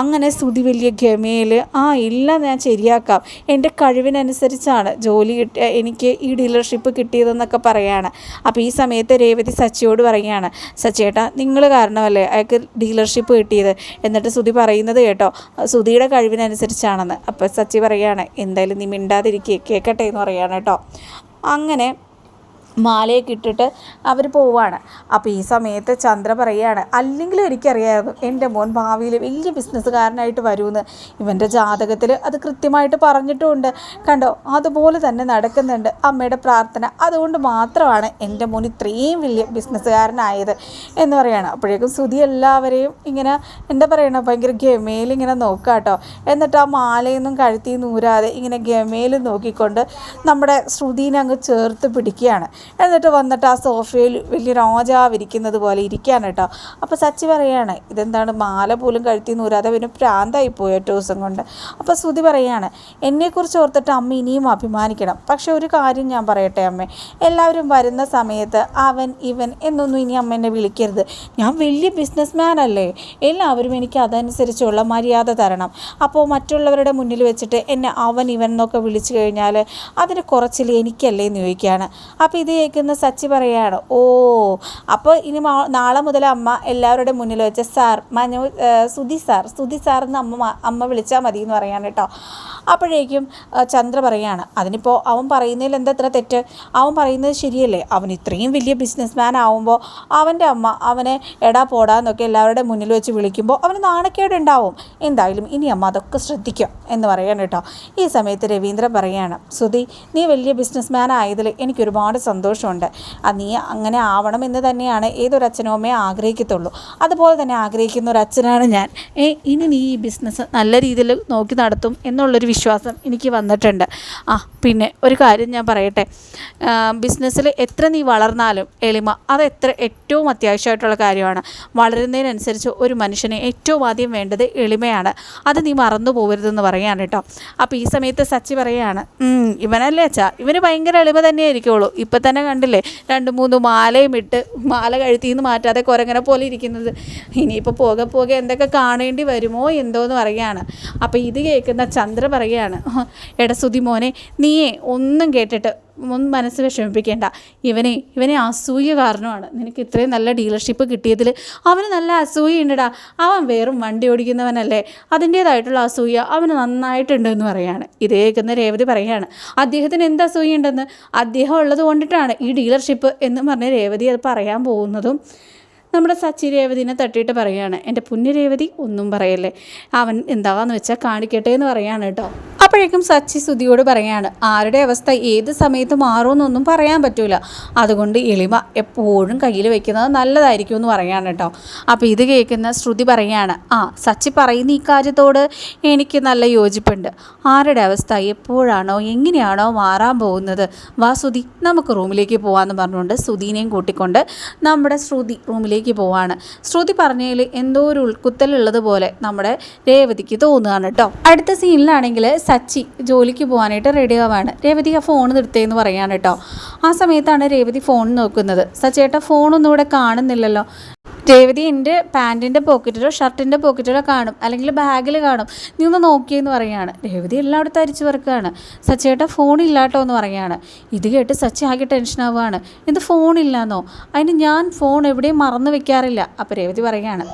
അങ്ങനെ സ്തുതി വലിയ ഗമയിൽ ആ ഇല്ല ഞാൻ ശരിയാക്കാം. എന്റെ കഴിവിനനുസരിച്ചാണ് ജോലി കിട്ടിയ എനിക്ക് ഈ ഡീലർഷിപ്പ് കിട്ടിയതെന്നൊക്കെ പറയാണ്. അപ്പോൾ ഈ സമയത്ത് രേവതി സച്ചിയോട് പറയുകയാണ് സച്ചിയേട്ടാ നിങ്ങൾ കാരണമല്ലേ അയാൾക്ക് ഡീലർഷിപ്പ് കിട്ടിയത്? എന്നിട്ട് സ്തുതി പറയുന്നത് കേട്ടോ സുധിയുടെ കഴിവിനനുസരിച്ചാണെന്ന്. അപ്പോൾ സച്ചി പറയുകയാണ് എന്തായാലും നീ മിണ്ടാതിരിക്കുക കേൾക്കട്ടെ എന്ന് പറയുകയാണ് കേട്ടോ. അങ്ങനെ മാലയൊക്കെ ഇട്ടിട്ട് അവർ പോവാണ്. അപ്പോൾ ഈ സമയത്ത് ചന്ദ്ര പറയുകയാണ് അല്ലെങ്കിലും എനിക്കറിയാമായിരുന്നു എന്റെ മോൻ ഭാവിയിൽ വലിയ ബിസിനസ്സുകാരനായിട്ട് വരുമെന്ന്. ഇവന്റെ ജാതകത്തിൽ അത് കൃത്യമായിട്ട് പറഞ്ഞിട്ടുമുണ്ട്. കണ്ടോ? അതുപോലെ തന്നെ നടക്കുന്നുണ്ട് അമ്മയുടെ പ്രാർത്ഥന. അതുകൊണ്ട് മാത്രമാണ് എന്റെ മോൻ ഇത്രയും വലിയ ബിസിനസ്സുകാരനായത് എന്ന് പറയുകയാണ്. അപ്പോഴേക്കും സുധി എല്ലാവരെയും ഇങ്ങനെ എന്താ പറയണ? ഭയങ്കര ഗമയിലിങ്ങനെ നോക്കുക കേട്ടോ. എന്നിട്ട് ആ മാലയൊന്നും കഴുത്തി നൂരാതെ ഇങ്ങനെ ഗമയിൽ നോക്കിക്കൊണ്ട് നമ്മുടെ ശ്രുതിനെ അങ്ങ് ചേർത്ത് പിടിക്കുകയാണ്. എന്നിട്ട് വന്നിട്ട് ആ സോഫയിൽ വലിയ രാജാവിരിക്കുന്നത് പോലെ ഇരിക്കുകയാണ് കേട്ടോ. അപ്പോൾ സച്ചി പറയാണ് ഇതെന്താണ്? മാല പോലും കഴുത്തി നൂരാതെ പിന്നെ പ്രാന്തായി പോയി ഒറ്റ ദിവസം കൊണ്ട്? അപ്പോൾ ശ്രുതി പറയാണ് എന്നെക്കുറിച്ച് ഓർത്തിട്ട് അമ്മ ഇനിയും അഭിമാനിക്കണം. പക്ഷെ ഒരു കാര്യം ഞാൻ പറയട്ടെ അമ്മേ. എല്ലാവരും വരുന്ന സമയത്ത് അവൻ ഇവൻ എന്നൊന്നും ഇനി അമ്മ എന്നെ വിളിക്കരുത്. ഞാൻ വലിയ ബിസിനസ്മാൻ അല്ലേ? എല്ലാവരും എനിക്ക് അതനുസരിച്ചുള്ള മര്യാദ തരണം. അപ്പോൾ മറ്റുള്ളവരുടെ മുന്നിൽ വെച്ചിട്ട് എന്നെ അവൻ ഇവൻ എന്നൊക്കെ വിളിച്ചു കഴിഞ്ഞാൽ അതിന് കുറച്ചിൽ എനിക്കല്ലേ എന്ന് ചോദിക്കുകയാണ്. അപ്പോൾ ഇത് കേൾക്കുന്ന സച്ചി പറയാണ് ഓ അപ്പോൾ ഇനി നാളെ മുതൽ അമ്മ എല്ലാവരുടെ മുന്നിൽ വെച്ച് sir Manu Sudhi sir Sudhi sir എന്ന് അമ്മ അമ്മ വിളിച്ചാൽ മതി എന്ന് പറയാണ് കേട്ടോ. അപ്പോഴേക്കും ചന്ദ്ര പറയാണ് അതിനിപ്പോൾ അവൻ പറയുന്നതിൽ എന്താ ഇത്ര തെറ്റ്? അവൻ പറയുന്നത് ശരിയല്ലേ? അവൻ ഇത്രയും വലിയ ബിസിനസ്മാൻ ആവുമ്പോൾ അവന്റെ അമ്മ അവനെ എടാ പോടാന്നൊക്കെ എല്ലാവരുടെ മുന്നിൽ വെച്ച് വിളിക്കുമ്പോൾ അവന് നാണക്കേട് ഉണ്ടാവും. എന്തായാലും ഇനി അമ്മ അതൊക്കെ ശ്രദ്ധിക്കും എന്ന് പറയാണ് കേട്ടോ. ഈ സമയത്ത് രവീന്ദ്രൻ പറയാണ് സുധി നീ വലിയ ബിസിനസ്മാൻ ആയതിൽ എനിക്ക് ഒരുപാട് സന്തോഷമുണ്ട്. അത് നീ അങ്ങനെ ആവണമെന്ന് തന്നെയാണ് ഏതൊരു അച്ഛനും അമ്മയും ആഗ്രഹിക്കത്തുള്ളൂ. അതുപോലെ തന്നെ ആഗ്രഹിക്കുന്ന ഒരു അച്ഛനാണ് ഞാൻ. ഏ ഇനി നീ ഈ ബിസിനസ് നല്ല രീതിയിൽ നോക്കി നടത്തും എന്നുള്ളൊരു വിശ്വാസം എനിക്ക് വന്നിട്ടുണ്ട്. ആ പിന്നെ ഒരു കാര്യം ഞാൻ പറയട്ടെ. ബിസിനസ്സിൽ എത്ര നീ വളർന്നാലും എളിമ അത് എത്ര ഏറ്റവും അത്യാവശ്യമായിട്ടുള്ള കാര്യമാണ്. വളരുന്നതിനനുസരിച്ച് ഒരു മനുഷ്യനെ ഏറ്റവും ആദ്യം വേണ്ടത് എളിമയാണ്. അത് നീ മറന്നു പോകരുതെന്ന് പറയാണ് കേട്ടോ. അപ്പോൾ ഈ സമയത്ത് സച്ചി പറയുകയാണ് ഇവനല്ലേ അച്ഛാ? ഇവന് ഭയങ്കര എളിമ തന്നെ ആയിരിക്കുള്ളൂ ഇപ്പം തന്നെ കണ്ടില്ലേ? രണ്ട് മൂന്ന് മാലയും ഇട്ട് മാല കഴുത്തിൽ നിന്ന് മാറ്റാതെ കുരങ്ങനെ പോലെ ഇരിക്കുന്നത്. ഇനിയിപ്പോൾ പോകെ പോകെ എന്തൊക്കെ കാണേണ്ടി വരുമോ എന്തോ എന്ന് പറയുകയാണ്. അപ്പോൾ ഇത് കേൾക്കുന്ന ചന്ദ്ര പറയുകയാണ് എടസുതി മോനെ നീയേ ഒന്നും കേട്ടിട്ട് ഒന്നും മനസ്സ് വിഷമിപ്പിക്കേണ്ട. ഇവനെ ഇവനെ അസൂയ കാരണമാണ്. നിനക്ക് ഇത്രയും നല്ല ഡീലർഷിപ്പ് കിട്ടിയതിൽ അവന് നല്ല അസൂയ ഉണ്ടടാ അവൻ വെറും വണ്ടി ഓടിക്കുന്നവനല്ലേ. അതിന്റേതായിട്ടുള്ള അസൂയ അവന് നന്നായിട്ടുണ്ട് എന്ന് പറയാണ്. ഇത് കേൾക്കുന്ന രേവതി പറയാണ് അദ്ദേഹത്തിന് എന്ത് അസൂയ ഉണ്ടെന്ന് അദ്ദേഹം ഉള്ളത് കൊണ്ടിട്ടാണ് ഈ ഡീലർഷിപ്പ് എന്ന് പറഞ്ഞ് രേവതി അത് പറയാൻ പോകുന്നതും നമ്മുടെ സച്ചി രേവതിനെ തട്ടിയിട്ട് പറയുകയാണ് എന്റെ പുണ്യ ഒന്നും പറയല്ലേ അവൻ എന്താവാന്ന് വെച്ചാൽ കാണിക്കട്ടെ എന്ന് പറയാണ് കേട്ടോ. അപ്പോഴേക്കും സച്ചി സുതിയോട് പറയാണ് ആരുടെ അവസ്ഥ ഏത് സമയത്ത് മാറുമെന്നൊന്നും പറയാൻ പറ്റൂല. അതുകൊണ്ട് എളിമ എപ്പോഴും കയ്യിൽ വെക്കുന്നത് നല്ലതായിരിക്കും എന്ന് പറയാണ് കേട്ടോ. അപ്പോൾ ഇത് കേൾക്കുന്ന ശ്രുതി പറയാണ് ആ സച്ചി പറയുന്ന ഈ കാര്യത്തോട് എനിക്ക് നല്ല യോജിപ്പുണ്ട്. ആരുടെ അവസ്ഥ എപ്പോഴാണോ എങ്ങനെയാണോ മാറാൻ പോകുന്നത്? വാ സുതി നമുക്ക് റൂമിലേക്ക് പോകാമെന്ന് പറഞ്ഞുകൊണ്ട് സുതിനെയും കൂട്ടിക്കൊണ്ട് നമ്മുടെ ശ്രുതി റൂമിലേക്ക് പോവാണ്. ശ്രുതി പറഞ്ഞതിൽ എന്തോ ഒരു ഉൾക്കുത്തലുള്ളത് പോലെ നമ്മുടെ രേവതിക്ക് തോന്നുകയാണ് കേട്ടോ. അടുത്ത സീനിലാണെങ്കിൽ സച്ചി ജോലിക്ക് പോകാനായിട്ട് റെഡി ആവാണ്. രേവതി ആ ഫോൺ നിർത്തേന്ന് പറയാണ് കേട്ടോ. ആ സമയത്താണ് രേവതി ഫോൺ നോക്കുന്നത്. സച്ചേട്ടാ ഫോണൊന്നും ഇവിടെ കാണുന്നില്ലല്ലോ. രേവതി എന്റെ പാന്റിന്റെ പോക്കറ്റിലോ ഷർട്ടിന്റെ പോക്കറ്റിലോ കാണും. അല്ലെങ്കിൽ ബാഗിൽ കാണും. നീ ഒന്ന് നോക്കിയെന്ന് പറയുകയാണ്. രേവതി എല്ലായിടത്തും അരിച്ചു പറക്കുകയാണ്. സച്ചേട്ട ഫോണില്ലാട്ടോ എന്ന് പറയുകയാണ്. ഇത് കേട്ട് സച്ചി ആകെ ടെൻഷൻ ആവുകയാണ്. എന്ത് ഫോണില്ലാന്നോ അതിന് ഞാൻ ഫോൺ എവിടെയും മറന്നു വെക്കാറില്ല. അപ്പോൾ രേവതി പറയുകയാണ്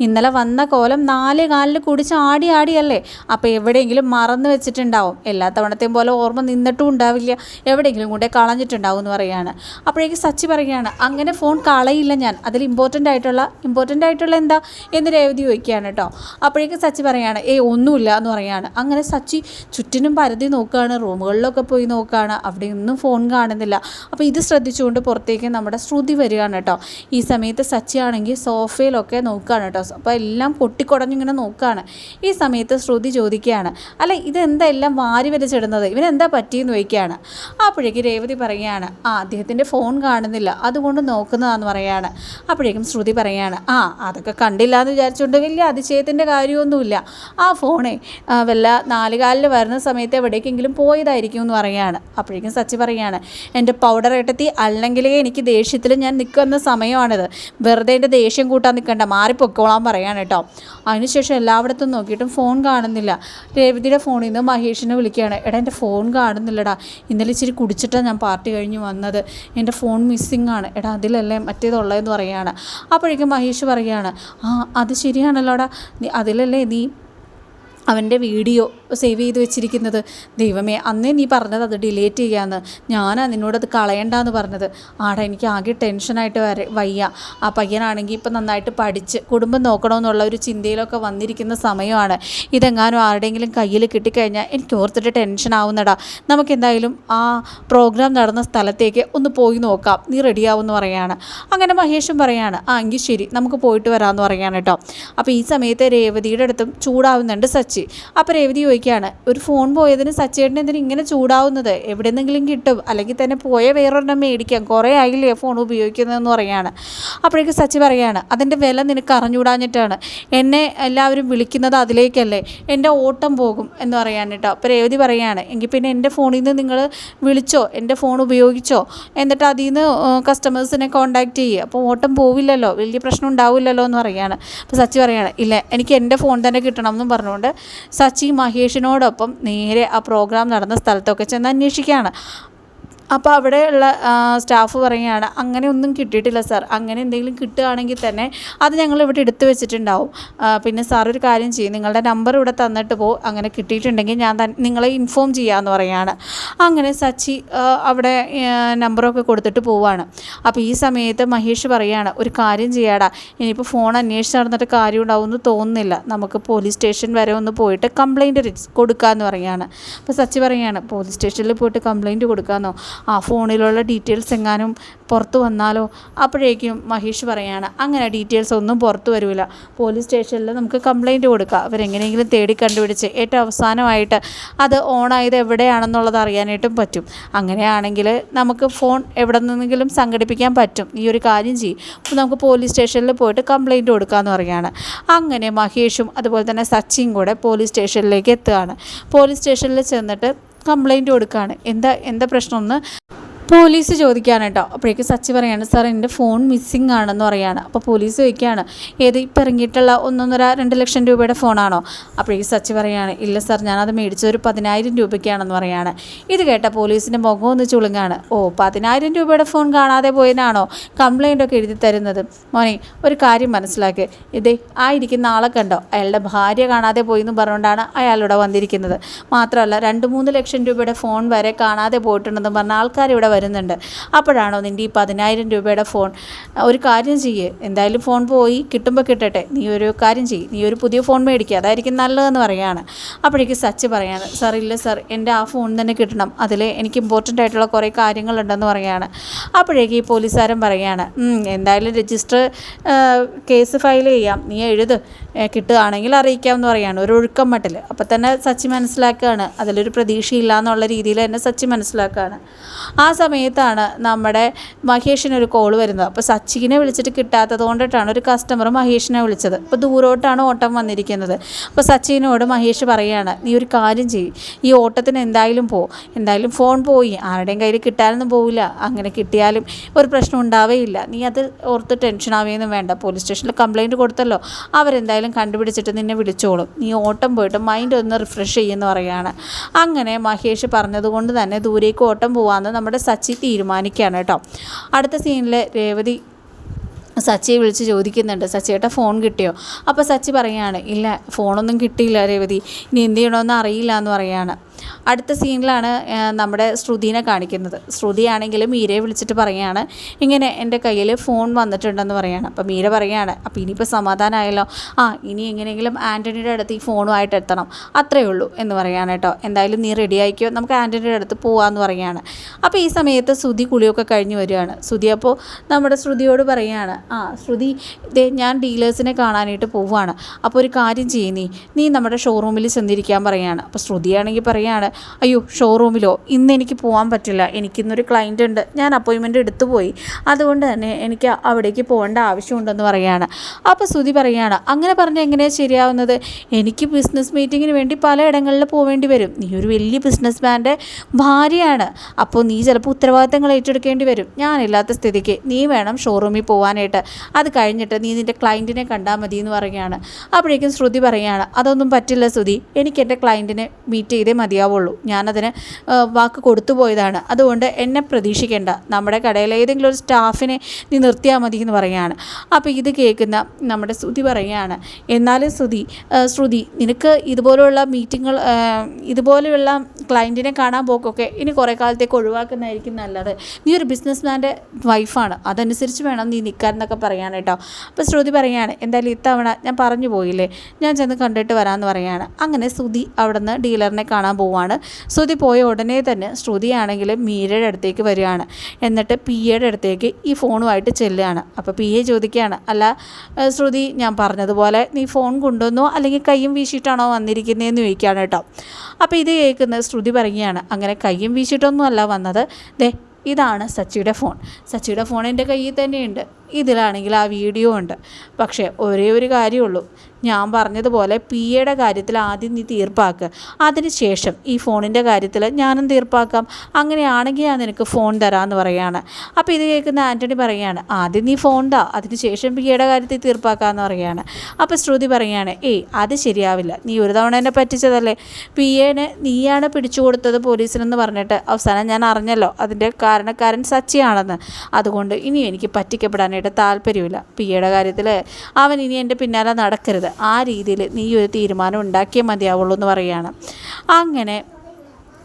ഇന്നലെ വന്ന കോലം നാല് കാലിൽ കുടിച്ച് ആടി ആടിയല്ലേ? അപ്പോൾ എവിടെയെങ്കിലും മറന്നു വെച്ചിട്ടുണ്ടാവും. എല്ലാ തവണത്തെയും പോലെ ഓർമ്മ നിന്നിട്ടും ഉണ്ടാവില്ല. എവിടെയെങ്കിലും കൊണ്ടേ കളഞ്ഞിട്ടുണ്ടാവും എന്ന് പറയുകയാണ്. അപ്പോഴേക്ക് സച്ചി പറയുകയാണ് അങ്ങനെ ഫോൺ കളയില്ല ഞാൻ. അതിൽ ഇമ്പോർട്ടന്റ് ആയിട്ടുള്ള ഇമ്പോർട്ടന്റ് ആയിട്ടുള്ള എന്താ എന്ന് രേവതി ചോദിക്കുകയാണ് കേട്ടോ. അപ്പോഴേക്കും സച്ചി പറയുകയാണ് ഏ ഒന്നുമില്ല എന്ന് പറയുകയാണ് അങ്ങനെ സച്ചി ചുറ്റിനും പരതി നോക്കുകയാണ് റൂമുകളിലൊക്കെ പോയി നോക്കുകയാണ് അവിടെ ഒന്നും ഫോൺ കാണുന്നില്ല. അപ്പോൾ ഇത് ശ്രദ്ധിച്ചുകൊണ്ട് പുറത്തേക്ക് നമ്മുടെ ശ്രുതി വരികയാണ് കേട്ടോ. ഈ സമയത്ത് സച്ചി ആണെങ്കിൽ സോഫയിലൊക്കെ നോക്കുകയാണ് കേട്ടോ. അപ്പോൾ എല്ലാം പൊട്ടിക്കുടഞ്ഞിങ്ങനെ നോക്കുകയാണ്. ഈ സമയത്ത് ശ്രുതി ചോദിക്കുകയാണ് അല്ല ഇതെന്താ എല്ലാം വാരി വലിച്ചിടുന്നത്? ഇവനെന്താ പറ്റിയെന്ന് ചോദിക്കുകയാണ്. അപ്പോഴേക്ക് രേവതി പറയുകയാണ് ആ അദ്ദേഹത്തിന്റെ ഫോൺ കാണുന്നില്ല. അതുകൊണ്ട് നോക്കുന്നതാണെന്ന് പറയുകയാണ് അപ്പോഴേക്കും ശ്രുതി പറയാണ് ആ അതൊക്കെ കണ്ടില്ല എന്ന് വിചാരിച്ചുകൊണ്ട് വലിയ അതിശയത്തിന്റെ കാര്യമൊന്നുമില്ല. ആ ഫോണെ വല്ല നാലുകാലിൽ വരുന്ന സമയത്ത് എവിടേക്കെങ്കിലും പോയതായിരിക്കും എന്ന് പറയാണ്. അപ്പോഴേക്കും സച്ചി പറയാണ് എന്റെ പൗഡർ ഏട്ടത്തി അല്ലെങ്കിലേ എനിക്ക് ദേഷ്യത്തിൽ ഞാൻ നിൽക്കുന്ന സമയമാണിത്. വെറുതെ എന്റെ ദേഷ്യം കൂട്ടാൻ നിൽക്കണ്ട മാറിപ്പൊക്കോളാൻ പറയാണ് കേട്ടോ. അതിനുശേഷം എല്ലായിടത്തും നോക്കിയിട്ടും ഫോൺ കാണുന്നില്ല. രേവതിയുടെ ഫോണിൽ നിന്ന് മഹേഷിനെ വിളിക്കുകയാണ് എടാ എന്റെ ഫോൺ കാണുന്നില്ലടാ. ഇന്നലെ ഇച്ചിരി കുടിച്ചിട്ടാണ് ഞാൻ പാർട്ടി കഴിഞ്ഞ് വന്നത്. എന്റെ ഫോൺ മിസ്സിങ്ങാണ് എടാ അതിലല്ലേ മറ്റേതുള്ളതെന്ന് പറയാണ്. അപ്പോഴേക്കും മഹേഷ് പറയുകയാണ് ആ അത് ശരിയാണല്ലോടാ. അതിലല്ലേ നീ അവന്റെ വീഡിയോ സേവ് ചെയ്ത് വെച്ചിരിക്കുന്നത്. ദൈവമേ അന്നേ നീ പറഞ്ഞത് അത് ഡിലീറ്റ് ചെയ്യാമെന്ന് ഞാനാ നിന്നോടത് കളയണ്ടെന്ന് പറഞ്ഞത്. ആടാ എനിക്ക് ആകെ ടെൻഷനായിട്ട് വര വയ്യ. ആ പയ്യനാണെങ്കിൽ ഇപ്പം നന്നായിട്ട് പഠിച്ച് കുടുംബം നോക്കണമെന്നുള്ള ഒരു ചിന്തയിലൊക്കെ വന്നിരിക്കുന്ന സമയമാണ്. ഇതെങ്ങാനും ആരുടെയെങ്കിലും കയ്യിൽ കിട്ടിക്കഴിഞ്ഞാൽ എനിക്ക് ഓർത്തിട്ട് ടെൻഷൻ ആവുന്നടാ. നമുക്ക് എന്തായാലും ആ പ്രോഗ്രാം നടന്ന സ്ഥലത്തേക്ക് ഒന്ന് പോയി നോക്കാം. നീ റെഡിയാവുമെന്ന് പറയാണ്. അങ്ങനെ മഹേഷും പറയാണ് ആ എങ്കിൽ ശരി നമുക്ക് പോയിട്ട് വരാമെന്ന് പറയാണ് കേട്ടോ അപ്പോൾ ഈ സമയത്ത് രേവതിയുടെ അടുത്തും ചൂടാവുന്നുണ്ട് സച്ചി. അപ്പോൾ രേവതി ചോദിക്കുകയാണ് ഒരു ഫോൺ പോയതിന് സച്ചേട്ടൻ എന്തിനും ഇങ്ങനെ ചൂടാവുന്നത്? എവിടെ നിന്നെങ്കിലും കിട്ടും. അല്ലെങ്കിൽ തന്നെ പോയ വേറൊരെണ്ണം മേടിക്കാം. കുറേ ആയില്ലേ ഫോൺ ഉപയോഗിക്കുന്നതെന്ന് പറയാണ്. അപ്പോഴേക്കും സച്ചി പറയാണ് അതിന്റെ വില നിനക്ക് അറിഞ്ഞുകൂടാഞ്ഞിട്ടാണ്. എന്നെ എല്ലാവരും വിളിക്കുന്നത് അതിലേക്കല്ലേ. എന്റെ ഓട്ടം പോകും. എന്ന് പറയാൻ കേട്ടോ. അപ്പോൾ രേവതി പറയാണ് എങ്കിൽ പിന്നെ എന്റെ ഫോണിൽ നിന്ന് നിങ്ങൾ വിളിച്ചോ? എന്റെ ഫോൺ ഉപയോഗിച്ചോ? എന്നിട്ട് അതിൽ നിന്ന് കസ്റ്റമേഴ്സിനെ കോൺടാക്റ്റ് ചെയ്യുക അപ്പോൾ ഓട്ടം പോവില്ലല്ലോ. വലിയ പ്രശ്നം ഉണ്ടാവില്ലല്ലോ എന്ന് പറയാണ്. അപ്പോൾ സച്ചി പറയാണ് ഇല്ല എനിക്ക് എന്റെ ഫോൺ തന്നെ കിട്ടണം എന്നും പറഞ്ഞുകൊണ്ട് സച്ചി മഹേഷിനോടൊപ്പം നേരെ ആ പ്രോഗ്രാം നടന്ന സ്ഥലത്തൊക്കെ ചെന്ന് അന്വേഷിക്കുകയാണ്. അപ്പോൾ അവിടെയുള്ള സ്റ്റാഫ് പറയുകയാണ് അങ്ങനെ ഒന്നും കിട്ടിയിട്ടില്ല സാർ. അങ്ങനെ എന്തെങ്കിലും കിട്ടുകയാണെങ്കിൽ തന്നെ അത് ഞങ്ങൾ ഇവിടെ എടുത്തു വെച്ചിട്ടുണ്ടാവും. പിന്നെ സാർ ഒരു കാര്യം ചെയ്യും. നിങ്ങളുടെ നമ്പർ ഇവിടെ തന്നിട്ട് പോ. അങ്ങനെ കിട്ടിയിട്ടുണ്ടെങ്കിൽ ഞാൻ നിങ്ങളെ ഇൻഫോം ചെയ്യാമെന്ന് പറയുകയാണ്. അങ്ങനെ സച്ചി അവിടെ നമ്പറൊക്കെ കൊടുത്തിട്ട് പോവാണ് അപ്പോൾ ഈ സമയത്ത് മഹേഷ് പറയുകയാണ് ഒരു കാര്യം ചെയ്യാടാ. ഇനിയിപ്പോൾ ഫോൺ അന്വേഷിച്ച് നടന്നിട്ട് കാര്യം ഉണ്ടാവുമെന്ന് തോന്നുന്നില്ല. നമുക്ക് പോലീസ് സ്റ്റേഷൻ വരെ ഒന്ന് പോയിട്ട് കംപ്ലയിന്റ് കൊടുക്കാമെന്ന് പറയുകയാണ്. അപ്പോൾ സച്ചി പറയുകയാണ് പോലീസ് സ്റ്റേഷനിൽ പോയിട്ട് കംപ്ലയിന്റ് കൊടുക്കാമെന്നോ ആ ഫോണിലുള്ള ഡീറ്റെയിൽസ് എങ്ങാനും പുറത്ത് വന്നാലോ? അപ്പോഴേക്കും മഹേഷ് പറയാണ് അങ്ങനെ ഡീറ്റെയിൽസ് ഒന്നും പുറത്ത് വരില്ല പോലീസ് സ്റ്റേഷനിൽ നമുക്ക് കംപ്ലൈന്റ് കൊടുക്കാം. അവരെങ്ങനെയെങ്കിലും തേടി കണ്ടുപിടിച്ച് ഏറ്റവും അവസാനമായിട്ട് അത് ഓണായത് എവിടെയാണെന്നുള്ളത് അറിയാനായിട്ടും പറ്റും. അങ്ങനെയാണെങ്കിൽ നമുക്ക് ഫോൺ എവിടെ നിന്നെങ്കിലും സംഘടിപ്പിക്കാൻ പറ്റും. ഈ ഒരു കാര്യം ചെയ്യും. നമുക്ക് പോലീസ് സ്റ്റേഷനിൽ പോയിട്ട് കംപ്ലൈന്റ് കൊടുക്കാമെന്ന് പറയുകയാണ് അങ്ങനെ മഹേഷും അതുപോലെ തന്നെ സച്ചിയും കൂടെ പോലീസ് സ്റ്റേഷനിലേക്ക് എത്തുകയാണ്. പോലീസ് സ്റ്റേഷനിൽ ചെന്നിട്ട് കംപ്ലൈന്റ് കൊടുക്കുകയാണ് എന്താ എന്താ പ്രശ്നമെന്ന് പോലീസ് ചോദിക്കുകയാണ് കേട്ടോ. അപ്പോഴേക്കും സച്ചി പറയാണ് സാർ എന്റെ ഫോൺ മിസ്സിങ് ആണെന്ന് പറയാണ്. അപ്പോൾ പോലീസ് ചോദിക്കുകയാണ് ഏത് ഇപ്പം ഇറങ്ങിയിട്ടുള്ള ഒന്നൊന്നര രണ്ട് ലക്ഷം രൂപയുടെ ഫോണാണോ? അപ്പോഴേക്കും സച്ചി പറയാണ് ഇല്ല സാർ ഞാനത് മേടിച്ചത് ഒരു പതിനായിരം രൂപയ്ക്കാണെന്ന് പറയാണ്. ഇത് കേട്ട പോലീസിന്റെ മുഖം ഒന്ന് ചുളുങ്ങാണ്. ഓ പതിനായിരം രൂപയുടെ ഫോൺ കാണാതെ പോയതിനാണോ കംപ്ലൈന്റ് ഒക്കെ എഴുതി തരുന്നത്? മോനെ ഒരു കാര്യം മനസ്സിലാക്കി. ഇതേ ആ ഇരിക്കുന്ന ആളെ കണ്ടോ? അയാളുടെ ഭാര്യ കാണാതെ പോയി എന്ന് പറഞ്ഞുകൊണ്ടാണ് അയാളിവിടെ വന്നിരിക്കുന്നത്. മാത്രമല്ല രണ്ട് മൂന്ന് ലക്ഷം രൂപയുടെ ഫോൺ വരെ കാണാതെ പോയിട്ടുണ്ടെന്ന് പറഞ്ഞ ആൾക്കാർ ഇവിടെ വരുന്നുണ്ട്. അപ്പോഴാണോ നിന്റെ ഈ പതിനായിരം രൂപയുടെ ഫോൺ? ഒരു കാര്യം ചെയ്യേ. എന്തായാലും ഫോൺ പോയി കിട്ടുമ്പോൾ കിട്ടട്ടെ. നീ ഒരു കാര്യം ചെയ്യ്. നീ ഒരു പുതിയ ഫോൺ മേടിക്കുക അതായിരിക്കും നല്ലതെന്ന് പറയാണ് അപ്പോഴേക്ക് സച്ച് പറയാണ് സാർ ഇല്ല സാർ. എന്റെ ആ ഫോൺ തന്നെ കിട്ടണം. അതിൽ എനിക്ക് ഇമ്പോർട്ടന്റ് ആയിട്ടുള്ള കുറേ കാര്യങ്ങളുണ്ടെന്ന് പറയാണ് അപ്പോഴേക്ക് ഈ പോലീസുകാരൻ പറയാണ് എന്തായാലും രജിസ്റ്റർ കേസ് ഫയൽ ചെയ്യാം. നീ എഴുത്. കിട്ടുകയാണെങ്കിൽ അറിയിക്കാം എന്ന് പറയാണ് ഒരു ഒഴുക്കം മട്ടിൽ. അപ്പോൾ തന്നെ സച്ചി മനസ്സിലാക്കുകയാണ്. അതിലൊരു പ്രതീക്ഷയില്ല എന്നുള്ള രീതിയിൽ തന്നെ സച്ചി മനസ്സിലാക്കുകയാണ്. ആ സമയത്താണ് നമ്മുടെ മഹേഷിനൊരു കോൾ വരുന്നത്. അപ്പോൾ സച്ചിനെ വിളിച്ചിട്ട് കിട്ടാത്തത് കൊണ്ടിട്ടാണ് ഒരു കസ്റ്റമർ മഹേഷിനെ വിളിച്ചത്. അപ്പോൾ ദൂരോട്ടാണ് ഓട്ടം വന്നിരിക്കുന്നത്. അപ്പോൾ സച്ചിനോട് മഹേഷ് പറയുകയാണ് നീ ഒരു കാര്യം ചെയ്യും. ഈ ഓട്ടത്തിന് എന്തായാലും പോ. എന്തായാലും ഫോൺ പോയി. ആരുടെയും കയ്യിൽ കിട്ടാനൊന്നും പോവില്ല. അങ്ങനെ കിട്ടിയാലും ഒരു പ്രശ്നം ഉണ്ടാവേയില്ല. നീ അത് ഓർത്ത് ടെൻഷൻ ആവുകയൊന്നും വേണ്ട. പോലീസ് സ്റ്റേഷനിൽ കംപ്ലയിന്റ് കൊടുത്തല്ലോ. അവരെന്തായാലും കണ്ടുപിടിച്ചിട്ട് നിന്നെ വിളിച്ചോളും. നീ ഓട്ടം പോയിട്ട് മൈൻഡ് ഒന്ന് റിഫ്രഷ് ചെയ്യുമെന്ന് പറയുകയാണ് അങ്ങനെ മഹേഷ് പറഞ്ഞതുകൊണ്ട് തന്നെ ദൂരേക്ക് ഓട്ടം പോകാമെന്ന് നമ്മുടെ സച്ചി തീരുമാനിക്കുകയാണ് കേട്ടോ. അടുത്ത സീനിൽ രേവതി സച്ചിയെ വിളിച്ച് ചോദിക്കുന്നുണ്ട് സച്ചിയേട്ട ഫോൺ കിട്ടിയോ? അപ്പോൾ സച്ചി പറയുകയാണ് ഇല്ല ഫോണൊന്നും കിട്ടിയില്ല രേവതി. ഇനി എന്ത് ചെയ്യണമെന്ന് അറിയില്ല എന്ന് പറയാണ്. അടുത്ത സീനിലാണ് നമ്മുടെ ശ്രുതിനെ കാണിക്കുന്നത്. ശ്രുതിയാണെങ്കിലും മീരയെ വിളിച്ചിട്ട് പറയുകയാണ് ഇങ്ങനെ എന്റെ കയ്യിൽ ഫോൺ വന്നിട്ടുണ്ടെന്ന് പറയുകയാണ് അപ്പോൾ മീര പറയുകയാണ് അപ്പോൾ ഇനിയിപ്പോൾ സമാധാനമായല്ലോ ആ ഇനി എങ്ങനെയെങ്കിലും ആന്റണിയുടെ അടുത്ത് ഈ ഫോണുമായിട്ട് എത്തണം. അത്രയേ ഉള്ളൂ. എന്ന് പറയുകയാണ് കേട്ടോ. എന്തായാലും നീ റെഡി ആയിക്കോ? നമുക്ക് ആന്റണിയുടെ അടുത്ത് പോകാമെന്ന് പറയുകയാണ് അപ്പോൾ ഈ സമയത്ത് ശ്രുതി കുളിയൊക്കെ കഴിഞ്ഞ് വരികയാണ്. ശ്രുതി അപ്പോൾ നമ്മുടെ ശ്രുതിയോട് പറയുകയാണ് ആ ശ്രുതി ദേ ഞാൻ ഡീലേഴ്സിനെ കാണാനായിട്ട് പോവുകയാണ് അപ്പോൾ ഒരു കാര്യം ചെയ്യുന്നേ നീ. നമ്മുടെ ഷോറൂമിൽ ചെന്നിരിക്കാൻ പറയുകയാണ് അപ്പോൾ ശ്രുതിയാണെങ്കിൽ പറയുകയാണ് അയ്യോ ഷോറൂമിലോ ഇന്ന് എനിക്ക് പോകാൻ പറ്റില്ല. എനിക്കിന്നൊരു ക്ലയന്റ് ഉണ്ട്. ഞാൻ അപ്പോയിൻമെന്റ് എടുത്തു പോയി. അതുകൊണ്ട് തന്നെ എനിക്ക് അവിടേക്ക് പോകേണ്ട ആവശ്യമുണ്ടെന്ന് പറയുകയാണ്. അപ്പോൾ ശ്രുതി പറയുകയാണ് അങ്ങനെ പറഞ്ഞാൽ എങ്ങനെയാണ് ശരിയാവുന്നത്? എനിക്ക് ബിസിനസ് മീറ്റിങ്ങിന് വേണ്ടി പലയിടങ്ങളിൽ പോവേണ്ടി വരും. നീ ഒരു വലിയ ബിസിനസ് മാന്റെ ഭാര്യയാണ്. അപ്പോൾ നീ ചിലപ്പോൾ ഉത്തരവാദിത്തങ്ങൾ ഏറ്റെടുക്കേണ്ടി വരും. ഞാനില്ലാത്ത സ്ഥിതിക്ക് നീ വേണം ഷോറൂമിൽ പോകാനായിട്ട് അത് കഴിഞ്ഞിട്ട് നീ നിന്റെ ക്ലയന്റിനെ കണ്ടാൽ മതി എന്ന് പറയുകയാണ്. അപ്പോഴേക്കും ശ്രുതി പറയുകയാണ് അതൊന്നും പറ്റില്ല ശ്രുതി. എനിക്ക് എന്റെ ക്ലയന്റിനെ മീറ്റ് ചെയ്തേ മതിയാവുള്ളൂ ഞാനതിന് വാക്ക് കൊടുത്തു പോയതാണ്. അതുകൊണ്ട് എന്നെ പ്രതീക്ഷിക്കേണ്ട. നമ്മുടെ കടയിൽ ഏതെങ്കിലും ഒരു സ്റ്റാഫിനെ നീ നിർത്തിയാൽ മതി എന്ന് പറയുകയാണ്. അപ്പോൾ ഇത് കേൾക്കുന്ന നമ്മുടെ ശ്രുതി പറയുകയാണ് എന്നാലും ശ്രുതി ശ്രുതി നിനക്ക് ഇതുപോലെയുള്ള മീറ്റിങ്ങുകൾ ഇതുപോലെയുള്ള ക്ലയന്റിനെ കാണാൻ പോക്കൊക്കെ ഇനി കുറേ കാലത്തേക്ക് ഒഴിവാക്കുന്നതായിരിക്കും നല്ലത്. നീ ഒരു ബിസിനസ് മാന്റെ വൈഫാണ്. അതനുസരിച്ച് വേണം നീ നിൽക്കാൻ എന്നൊക്കെ പറയാൻ കേട്ടോ. അപ്പോൾ ശ്രുതി പറയുകയാണ് എന്തായാലും ഇത്തവണ ഞാൻ പറഞ്ഞു പോയില്ലേ? ഞാൻ ചെന്ന് കണ്ടിട്ട് വരാമെന്ന് പറയുകയാണ്. അങ്ങനെ ശ്രുതി അവിടെ നിന്ന് ഡീലറിനെ കാണാൻ പോവുകയാണ് ശ്രുതി പോയ ഉടനെ തന്നെ ശ്രുതിയാണെങ്കിൽ മീരയുടെ അടുത്തേക്ക് വരികയാണ്. എന്നിട്ട് പി എയുടെ അടുത്തേക്ക് ഈ ഫോണുമായിട്ട് ചെല്ലുകയാണ്. അപ്പോൾ പി എ ചോദിക്കുകയാണ് അല്ല ശ്രുതി ഞാൻ പറഞ്ഞതുപോലെ നീ ഫോൺ കൊണ്ടുവന്നോ? അല്ലെങ്കിൽ കയ്യും വീശിയിട്ടാണോ വന്നിരിക്കുന്നതെന്ന് ചോദിക്കുകയാണ് കേട്ടോ. അപ്പോൾ ഇത് കേൾക്കുന്നത് ശ്രുതി പറയുകയാണ് അങ്ങനെ കയ്യും വീശിയിട്ടൊന്നും അല്ല വന്നത്. ദേ ഇതാണ് സച്ചിയുടെ ഫോൺ. സച്ചിയുടെ ഫോൺ എന്റെ കയ്യിൽ തന്നെയുണ്ട്. ഇതിലാണെങ്കിൽ ആ വീഡിയോ ഉണ്ട്. പക്ഷേ ഒരേ ഒരു കാര്യമുള്ളൂ. ഞാൻ പറഞ്ഞതുപോലെ പി എയുടെ കാര്യത്തിൽ ആദ്യം നീ തീർപ്പാക്കുക അതിനുശേഷം ഈ ഫോണിന്റെ കാര്യത്തിൽ ഞാനും തീർപ്പാക്കാം. അങ്ങനെയാണെങ്കിൽ ഞാൻ നിനക്ക് ഫോൺ തരാമെന്ന് പറയാണ് അപ്പോൾ ഇത് കേൾക്കുന്ന ആന്റണി പറയുകയാണ് ആദ്യം നീ ഫോൺ താ അതിനുശേഷം പി എയുടെ കാര്യത്തിൽ തീർപ്പാക്കാമെന്ന് പറയുകയാണ്. അപ്പോൾ ശ്രുതി പറയുകയാണ് ഏയ് അത് ശരിയാവില്ല. നീ ഒരു തവണ എന്നെ പറ്റിച്ചതല്ലേ? പി എനെ നീയാണ് പിടിച്ചു കൊടുത്തത് പോലീസിനെന്ന് പറഞ്ഞിട്ട് അവസാനം ഞാൻ അറിഞ്ഞല്ലോ അതിന്റെ കാരണക്കാരൻ സച്ചിയാണെന്ന്. അതുകൊണ്ട് ഇനി എനിക്ക് പറ്റിക്കപ്പെടാനായിട്ട് താല്പര്യമില്ല. പിയുടെ കാര്യത്തിൽ അവൻ ഇനി എന്റെ പിന്നാലെ നടക്കരുത്. ആ രീതിയിൽ നീ ഒരു തീരുമാനം ഉണ്ടാക്കിയേ മതിയാവുള്ളൂ എന്ന് പറയുകയാണ്. അങ്ങനെ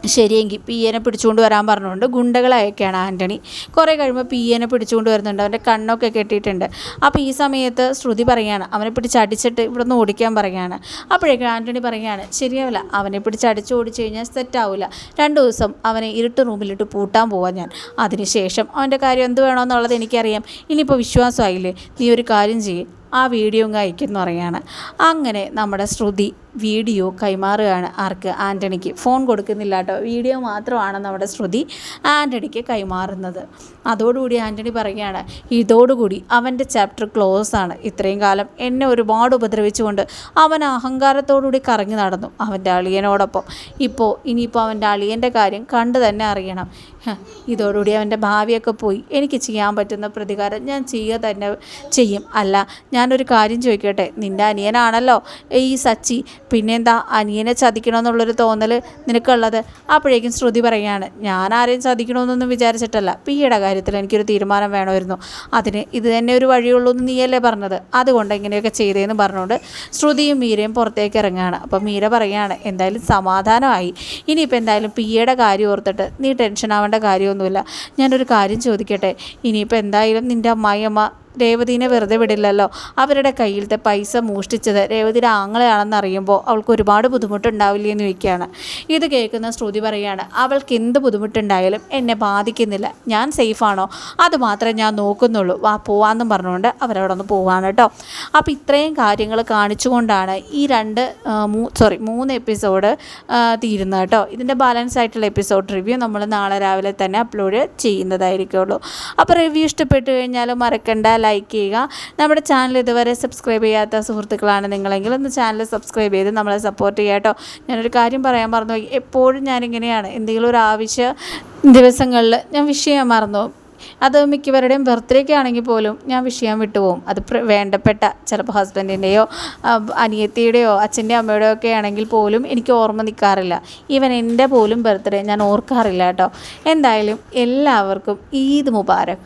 ശരിയെങ്കിൽ പി എനെ പിടിച്ചുകൊണ്ട് വരാൻ പറഞ്ഞുകൊണ്ട് ഗുണ്ടകളായൊക്കെയാണ് ആന്റണി കുറേ കഴിയുമ്പോൾ പി എനെ പിടിച്ചുകൊണ്ട് വരുന്നുണ്ട്. അവന്റെ കണ്ണൊക്കെ കെട്ടിയിട്ടുണ്ട്. അപ്പോൾ ഈ സമയത്ത് ശ്രുതി പറയുകയാണ് അവനെ പിടിച്ചടിച്ചിട്ട് ഇവിടെ നിന്ന് ഓടിക്കാൻ പറയുകയാണ്. അപ്പോഴേക്കും ആന്റണി പറയുകയാണ് ശരിയാവില്ല അവനെ പിടിച്ചടിച്ച് ഓടിച്ചു കഴിഞ്ഞാൽ സെറ്റാവില്ല രണ്ട് ദിവസം അവനെ ഇരുട്ട് റൂമിലിട്ട് പൂട്ടാൻ പോവാൻ ഞാൻ. അതിനുശേഷം അവന്റെ കാര്യം എന്ത് വേണമെന്നുള്ളത് എനിക്കറിയാം. ഇനിയിപ്പോൾ വിശ്വാസമായില്ലേ? നീ ഒരു കാര്യം ചെയ്യും. ആ വീഡിയോ അയക്കുന്നു പറയാണ് അങ്ങനെ നമ്മുടെ ശ്രുതി വീഡിയോ കൈമാറുകയാണ് ആർക്ക്? ആന്റണിക്ക് ഫോൺ കൊടുക്കുന്നില്ല കേട്ടോ. വീഡിയോ മാത്രമാണ് നമ്മുടെ ശ്രുതി ആന്റണിക്ക് കൈമാറുന്നത്. അതോടുകൂടി ആന്റണി പറയുകയാണ് ഇതോടുകൂടി അവന്റെ ചാപ്റ്റർ ക്ലോസ് ആണ്. ഇത്രയും കാലം എന്നെ ഒരുപാട് ഉപദ്രവിച്ചുകൊണ്ട് അവൻ അഹങ്കാരത്തോടുകൂടി കറങ്ങി നടന്നു അവന്റെ അളിയനോടൊപ്പം. ഇപ്പോൾ ഇനിയിപ്പോൾ അവന്റെ അളിയന്റെ കാര്യം കണ്ടു തന്നെ അറിയണം. ഇതോടുകൂടി അവന്റെ ഭാവിയൊക്കെ പോയി. എനിക്ക് ചെയ്യാൻ പറ്റുന്ന പ്രതികാരം ഞാൻ ചെയ്യുക തന്നെ ചെയ്യും. അല്ല ഞാനൊരു കാര്യം ചോദിക്കട്ടെ? നിന്റെ അനിയനാണല്ലോ. ഈ സച്ചി പിന്നെന്താ അനിയനെ ചതിക്കണമെന്നുള്ളൊരു തോന്നൽ നിനക്കുള്ളത്? അപ്പോഴേക്കും ശ്രുതി പറയുകയാണ് ഞാൻ ആരെയും ചതിക്കണമെന്നൊന്നും വിചാരിച്ചിട്ടല്ല. പിയുടെ കാര്യത്തിൽ എനിക്കൊരു തീരുമാനം വേണമായിരുന്നു. അതിന് ഇത് തന്നെ ഒരു വഴിയുള്ളൂ എന്ന് നീയല്ലേ പറഞ്ഞത്? അതുകൊണ്ട് ഇങ്ങനെയൊക്കെ ചെയ്തതെന്ന് പറഞ്ഞുകൊണ്ട് ശ്രുതിയും മീരയും പുറത്തേക്ക് ഇറങ്ങുകയാണ്. അപ്പോൾ മീര പറയുകയാണ് എന്തായാലും സമാധാനമായി. ഇനിയിപ്പോൾ എന്തായാലും പിയുടെ കാര്യം ഓർത്തിട്ട് നീ ടെൻഷൻ ആവേണ്ട കാര്യമൊന്നുമില്ല. ഞാനൊരു കാര്യം ചോദിക്കട്ടെ? ഇനിയിപ്പോൾ എന്തായാലും നിന്റെ അമ്മായിയമ്മ രേവതീനെ വെറുതെ വിടില്ലല്ലോ. അവരുടെ കയ്യിലത്തെ പൈസ മോഷ്ടിച്ചത് രേവതിയുടെ ആങ്ങളെയാണെന്ന് അറിയുമ്പോൾ അവൾക്ക് ഒരുപാട് ബുദ്ധിമുട്ടുണ്ടാവില്ലേ എന്ന് ചോദിക്കുകയാണ്. ഇത് കേൾക്കുന്ന ശ്രുതി പറയുകയാണ് അവൾക്ക് എന്ത് ബുദ്ധിമുട്ടുണ്ടായാലും എന്നെ ബാധിക്കുന്നില്ല. ഞാൻ സേഫാണോ? അത് മാത്രമേ ഞാൻ നോക്കുന്നുള്ളൂ. വാ പോവാന്നും പറഞ്ഞുകൊണ്ട് അവരവിടെ ഒന്ന് പോവാണ് കേട്ടോ. അപ്പോൾ ഇത്രയും കാര്യങ്ങൾ കാണിച്ചുകൊണ്ടാണ് ഈ രണ്ട് സോറി മൂന്ന് എപ്പിസോഡ് തീരുന്നത് കേട്ടോ. ഇതിന്റെ ബാലൻസ് ആയിട്ടുള്ള എപ്പിസോഡ് റിവ്യൂ നമ്മൾ നാളെ രാവിലെ തന്നെ അപ്ലോഡ് ചെയ്യുന്നതായിരിക്കുള്ളൂ. അപ്പോൾ റിവ്യൂ ഇഷ്ടപ്പെട്ടു കഴിഞ്ഞാൽ മറക്കണ്ട. ലൈക്ക് ചെയ്യുക. നമ്മുടെ ചാനൽ ഇതുവരെ സബ്സ്ക്രൈബ് ചെയ്യാത്ത സുഹൃത്തുക്കളാണ് നിങ്ങളെങ്കിൽ ഒന്ന് ചാനൽ സബ്സ്ക്രൈബ് ചെയ്ത് നമ്മളെ സപ്പോർട്ട് ചെയ്യുക കേട്ടോ. ഞാനൊരു കാര്യം പറയാൻ മറന്നു എപ്പോഴും ഞാനിങ്ങനെയാണ്. എന്തെങ്കിലും ഒരു ആവശ്യ ദിവസങ്ങളിൽ ഞാൻ വിഷയം മറന്നു. അത് മിക്കവരുടെയും ബർത്ത്ഡേക്ക് ആണെങ്കിൽ പോലും ഞാൻ വിഷയം വിട്ടുപോകും. അത് വേണ്ടപ്പെട്ട ചിലപ്പോൾ ഹസ്ബൻഡിന്റെയോ അനിയത്തിയുടെയോ അച്ഛന്റെ അമ്മയുടെയോ ഒക്കെ ആണെങ്കിൽ പോലും എനിക്ക് ഓർമ്മ നിൽക്കാറില്ല ഈവൻ എന്റെ പോലും ബർത്ത്ഡേ ഞാൻ ഓർക്കാറില്ല കേട്ടോ. എന്തായാലും എല്ലാവർക്കും ഈദ് മുബാരക്.